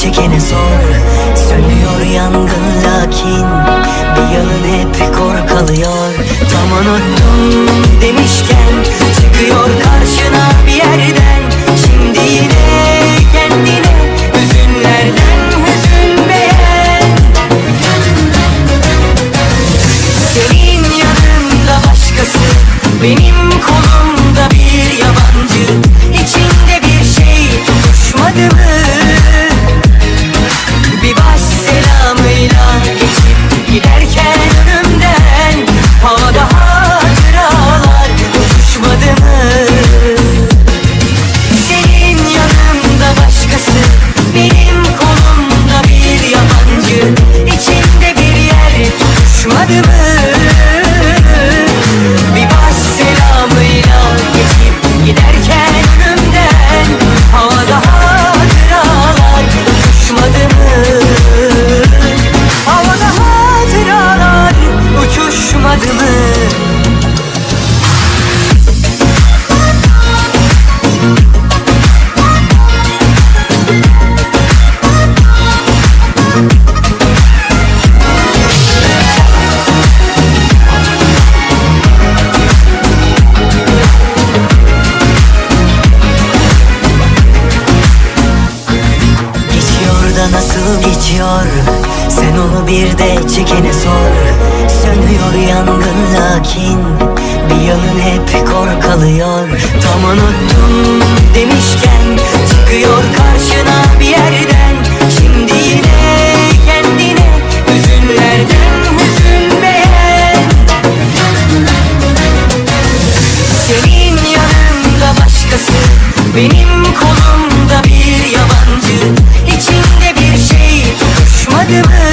sor Sönüyor yangın lakin Bir yanın hep kor kalıyor. Tam unuttum demişken Çıkıyor karşına bir yerden. Şimdi yine kendine Hüzünlerden hüzün beğen. Senin yanında başkası Benim kolumda tutuşmadı mı? Bir baş selamıyla geçip giderken önümden Havada hatıralar uçuşmadı mı? Havada hatıralar uçuşmadı mı? Sen onu bir de çekene sor Sönüyor yangın lakin Bir yanın hep kor kalıyor Tam unuttum demişken Çıkıyor karşına bir yerden. Şimdi yine kendine Hüzünlerden hüzün beğen Senin yanında başkası Benim give it